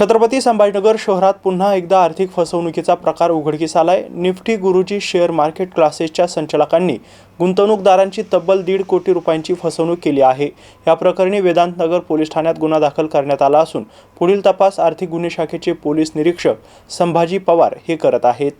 छत्रपती संभाजीनगर शहरात पुन्हा एकदा आर्थिक फसवणुकीचा प्रकार उघडकीस आलाय. निफ्टी गुरुजी शेअर मार्केट क्लासेसच्या संचालकांनी गुंतवणूकदारांची तब्बल दीड कोटी रुपयांची फसवणूक केली आहे. या प्रकरणी वेदांतनगर पोलीस ठाण्यात गुन्हा दाखल करण्यात आला असून पुढील तपास आर्थिक गुन्हे शाखेचे पोलीस निरीक्षक संभाजी पवार हे करत आहेत.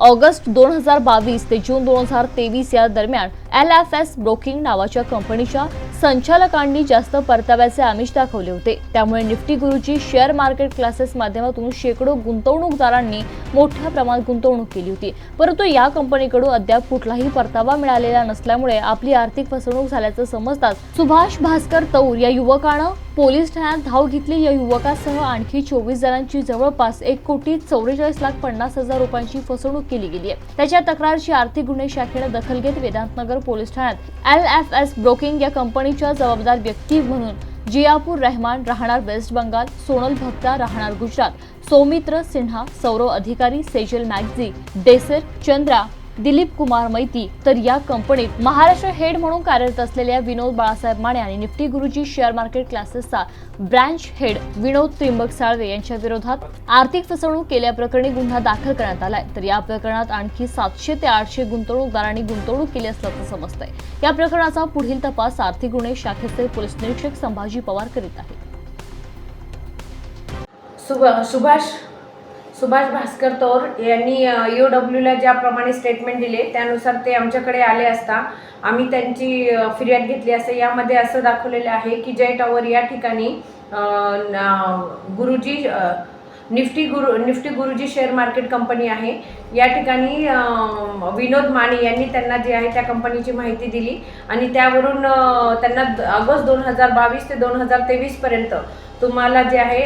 ऑगस्ट दोन हजार बावीस ते जून दोन हजार तेवीस या दरम्यान एल एफ एस ब्रोकिंग नावाच्या कंपनीच्या संचालकांनी जास्त परताव्याचे आमिष दाखवले होते. त्यामुळे Nifty Guruji share market classes माध्यमातून शेकडो गुंतवणूकदारांनी मोठ्या प्रमाणात गुंतवणूक केली होती. परंतु या कंपनीकडून अद्याप कुठलाही परतावा मिळालेला नसल्यामुळे आपली आर्थिक फसवणूक झाल्याचं समजताच सुभाष भास्कर तौर या युवकानं पोलीस ठाण्यात धाव घेतली. या युवकासह आणखी चोवीस जणांची जवळपास एक कोटी चौवेचाळीस लाख पन्नास हजार रुपयांची फसवणूक केली गेली आहे. त्याच्या तक्रारची आर्थिक गुन्हे शाखेने दखल घेत वेदांतनगर पोलीस ठाण्यात एल एफ एस ब्रोकिंग या कंपनीच्या जबाबदार व्यक्ती म्हणून जियापूर रहमान राहणार वेस्ट बंगाल सोनल भक्ता राहणार गुजरात सौमित्र सिन्हा सौरव अधिकारी सेजल मॅगझी देसर चंद्रा दिलीप कुमार मैती. तर या कंपनीत महाराष्ट्र हेड म्हणून कार्यरत असलेल्या विनोद बाळासाहेब माने आणि निफ्टी गुरुजी शेअर मार्केट क्लासेसचा ब्रँच हेड विनोद त्रिंबक साळवे यांच्या विरोधात आर्थिक फसवणूक केल्याप्रकरणी गुन्हा दाखल करण्यात आलाय. तर या प्रकरणात आणखी सातशे ते आठशे गुंतवणूकदारांनी गुंतवणूक केली असल्याचं समजतंय. या प्रकरणाचा पुढील तपास आर्थिक गुन्हे शाखेचे पोलीस निरीक्षक संभाजी पवार करीत आहेत. सुभाष सुभाष भास्कर तौर यांनी यू डब्ल्यूला ज्याप्रमाणे स्टेटमेंट दिले त्यानुसार ते आमच्याकडे आले असता आम्ही त्यांची फिर्याद घेतली असता. यामध्ये असं दाखवलेलं आहे की जय टॉवर या ठिकाणी गुरुजी निफ्टी गुरु Nifty Guruji share market company आहे. या ठिकाणी विनोद माने यांनी त्यांना जे आहे त्या कंपनीची माहिती दिली. आणि त्यावरून त्यांना ऑगस्ट दोन हजार बावीस ते दोन हजार तेवीसपर्यंत तुम्हाला जे आहे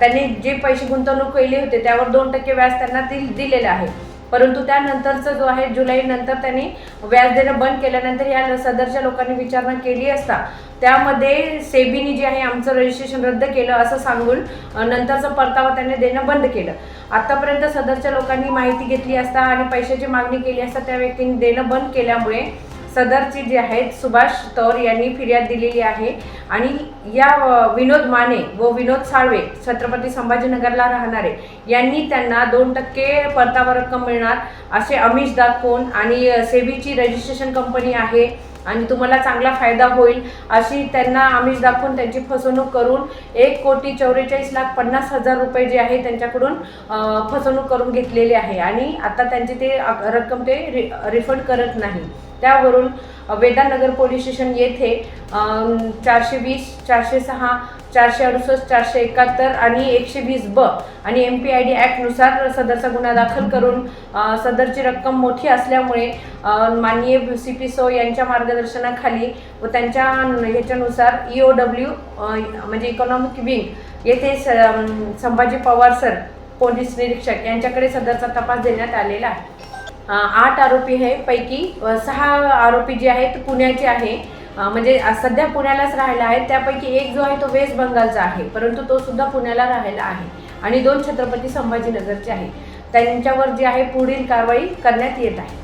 त्यांनी जे पैसे गुंतवणूक केली होते त्यावर दोन टक्के व्याज त्यांना दिल दिलेलं आहे. परंतु त्यानंतरचं जो आहे जुलै नंतर त्यांनी व्याज देणं बंद केल्यानंतर या सदरच्या लोकांनी विचारणा केली असता त्यामध्ये सेबीनी जे आहे आमचं रजिस्ट्रेशन रद्द केलं असं सांगून नंतरचं नंतरचा परतावा त्यांनी देणं बंद केलं. आतापर्यंत सदरच्या लोकांनी माहिती घेतली असता आणि पैशाची मागणी केली असता त्या व्यक्तींनी देणं बंद केल्यामुळे सदरची जी आहेत सुभाष तौर यांनी फिर्याद दिलेली आहे. आणि या विनोद माने व विनोद साळवे छत्रपती संभाजीनगरला राहणारे यांनी त्यांना दोन टक्के परतावा रक्कम मिळणार असे अमिष दाखवून आणि सेबीची रजिस्ट्रेशन कंपनी आहे आणि तुम्हाला चांगला फायदा होईल अशी त्यांना आमिष दाखवून त्यांची फसवणूक करून एक कोटी चौवेचाळीस लाख पन्नास हजार रुपये जे आहे त्यांच्याकडून फसवणूक करून घेतलेली आहे. आणि आता त्यांची ते रक्कम ते रि रिफंड करत नाही. त्यावरून वेदानगर पोलीस स्टेशन येथे चारशे वीस चारशे सहा चारशे अडुसष्ट चारशे एकाहत्तर आणि एकशे वीस ब आणि एम पी आय डी ॲक्टनुसार सदरचा गुन्हा दाखल करून सदरची रक्कम मोठी असल्यामुळे माननीय सी पी सो यांच्या मार्गदर्शनाखाली व त्यांच्या ह्याच्यानुसार ई ओ डब्ल्यू म्हणजे इकॉनॉमिक विंग येथे स संभाजी पवार सर पोलीस निरीक्षक यांच्याकडे सदरचा तपास देण्यात आलेला आहे. आठ आरोपी आहे पैकी. सहा आरोपी जे आहेत पुण्याचे आहे. म्हणजे सध्या पुण्यालाच राहिला आहे. त्यापैकी एक जो आहे तो वेस्ट बंगालचा आहे. परंतु तो सुद्धा पुण्याला राहिला आहे. आणि दोन छत्रपती संभाजीनगरचे आहे त्यांच्यावर जे आहे पुढील कारवाई करण्यात येत आहे.